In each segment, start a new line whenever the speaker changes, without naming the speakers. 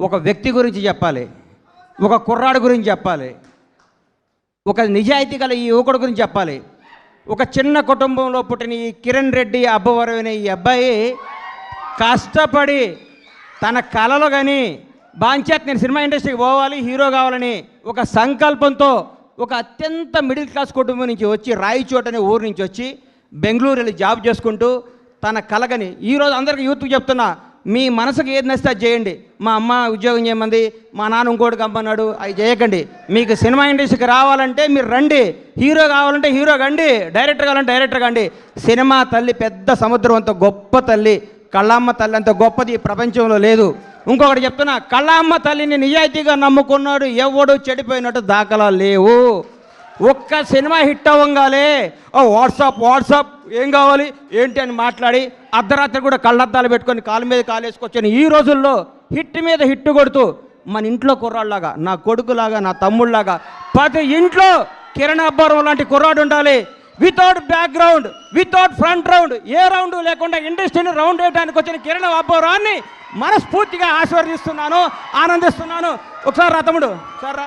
ఒక వ్యక్తి గురించి చెప్పాలి. ఒక కుర్రాడు గురించి చెప్పాలి. ఒక నిజాయితీ గల ఈ యువకుడు గురించి చెప్పాలి. ఒక చిన్న కుటుంబంలో పుట్టిన ఈ కిరణ్ రెడ్డి అబ్బవరం అనే ఈ అబ్బాయి కష్టపడి తన కళలు కానీ బాంచేత నేను సినిమా ఇండస్ట్రీకి పోవాలి హీరో కావాలని ఒక సంకల్పంతో ఒక అత్యంత మిడిల్ క్లాస్ కుటుంబం నుంచి వచ్చి రాయిచోట అనే ఊరు నుంచి వచ్చి బెంగళూరు వెళ్ళి జాబ్ చేసుకుంటూ తన కలగని ఈరోజు అందరికీ యూత్కి చెప్తున్నా మీ మనసుకు ఏది నచ్చితే అది చేయండి. మా అమ్మ ఉద్యోగం చేయమంది మా నాన్న ఇంకోటి కంపన్నాడు అవి చేయకండి. మీకు సినిమా ఇండస్ట్రీకి రావాలంటే మీరు రండి. హీరో కావాలంటే హీరో కండి. డైరెక్టర్ కావాలంటే డైరెక్టర్ కండి. సినిమా తల్లి పెద్ద సముద్రం అంత గొప్ప తల్లి. కళ్ళమ్మ తల్లి అంత గొప్పది ఈ ప్రపంచంలో లేదు. ఇంకొకటి చెప్తున్నా కళ్ళమ్మ తల్లిని నిజాయితీగా నమ్ముకున్నాడు ఎవడు చెడిపోయినట్టు దాఖలా లేవు. ఒక్క సినిమా హిట్ అవ్వగానే ఓ వాట్సాప్ వాట్సాప్ ఏం కావాలి? ఏంటి అని మాట్లాడి అర్ధరాత్రి కూడా కళ్ళద్దాలు పెట్టుకొని కాలు మీద కాలేసుకొచ్చాను ఈ రోజుల్లో హిట్ మీద హిట్ కొడుతూ మన ఇంట్లో కుర్రాళ్ళలాగా నా కొడుకులాగా నా తమ్ముళ్ళలాగా ప్రతి ఇంట్లో కిరణ్ అబ్బారం లాంటి కుర్రాడు ఉండాలి. Without background without front round ఏ రౌండ్ లేకుండా ఇండస్ట్రీని రౌండ్ వేయడానికి వచ్చిన కిరణ్ అబ్బారాన్ని మనస్ఫూర్తిగా ఆశీర్వదిస్తున్నాను ఆనందిస్తున్నాను. ఒకసారి రా తమ్ముడు సార్ రా.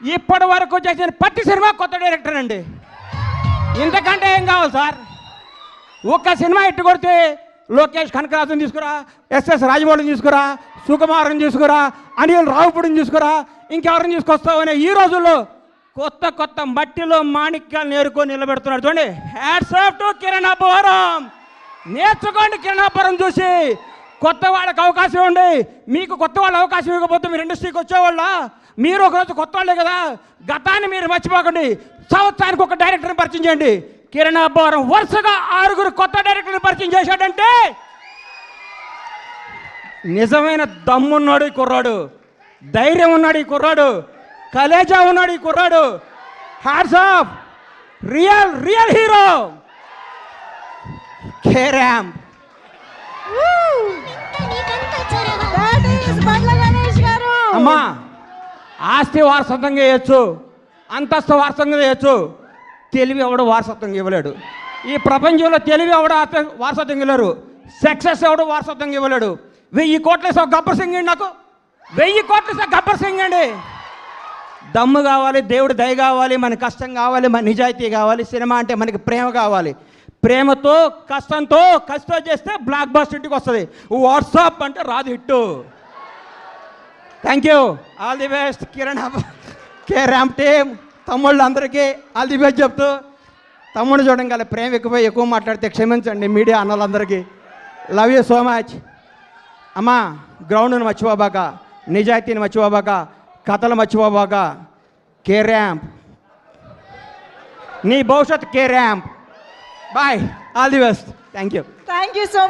ఇప్పటి వరకు చేసిన ప్రతి సినిమా కొత్త డైరెక్టర్ అండి. ఇంతకంటే ఏం కావాలి సార్? ఒక్క సినిమా ఇట్టు కొడితే లోకేష్ కనకరాజుని తీసుకురా ఎస్ఎస్ రాజమౌళిని తీసుకురా సుకుమారుని తీసుకురా అనిల్ రావుపుడిని తీసుకురా ఇంకెవరిని తీసుకొస్తావు అనే ఈ రోజుల్లో కొత్త కొత్త మట్టిలో మాణిక్యాలు నేర్కొని నిలబెడుతున్నాడు చూడండి. Hats off to Kiran Abbavaram నేర్చుకోండి కిరణ్ అబ్బవరం చూసి. కొత్త వాళ్ళకి అవకాశం ఇవ్వండి. మీకు కొత్త వాళ్ళ అవకాశం ఇవ్వకపోతే మీరు ఇండస్ట్రీకి వచ్చేవాళ్ళ? మీరు ఒకరోజు కొత్త వాళ్ళే కదా? గతాన్ని మీరు మర్చిపోకండి. సంవత్సరానికి ఒక డైరెక్టర్ని పరిచయం చేయండి. కిరణ్ అబ్బవరం వరుసగా ఆరుగురు కొత్త డైరెక్టర్ని పరిచయం చేశాడంటే? నిజమైన దమ్మున్నాడు ఈ కుర్రాడు. ధైర్యం ఉన్నాడు ఈ కుర్రాడు. కలేజా ఉన్నాడు ఈ కుర్రాడు. Hats off real real hero K Ramp
Woo!
అమ్మా ఆస్తి వారసత్వంగా చేయొచ్చు అంతస్తు వారసత్వంగా చేయొచ్చు తెలివి ఎవడు వారసత్వంగా ఇవ్వలేడు. ఈ ప్రపంచంలో తెలివి ఎవడు వారసత్వం వారసత్వంగా ఇవ్వలేరు. సక్సెస్ ఎవడు వారసత్వంగా ఇవ్వలేడు. వెయ్యి కోట్ల ఇస్తావు గబ్బర్ సింగ్ అండి నాకు. వెయ్యి కోట్ల ఇస్తావు గబ్బర్ సింగ్ అండి దమ్ము కావాలి దేవుడు దయ కావాలి మన కష్టం కావాలి మన నిజాయితీ కావాలి సినిమా అంటే మనకి ప్రేమ కావాలి. ప్రేమతో కష్టంతో కష్టం చేస్తే బ్లాక్ బస్టర్ ఇంటికి వస్తుంది. వాట్సాప్ అంటే రాదు hit. Thank you all the best Kiran K Ramp team తమ్ముళ్ళు అందరికీ ఆల్ ది బెస్ట్ చెప్తూ తమ్ముడు చూడడం ప్రేమ ఎక్కువపోయి ఎక్కువ మాట్లాడితే క్షమించండి మీడియా అన్నలందరికీ. లవ్ యూ సో మచ్ అమ్మా గ్రౌండ్ను మర్చిపోబాక నిజాయితీని మర్చిపోబాక కథలు మర్చిపోబాక కే ర్యాంప్ నీ భవిష్యత్ K Ramp Bye. All the best. Thank you.
Thank you so much.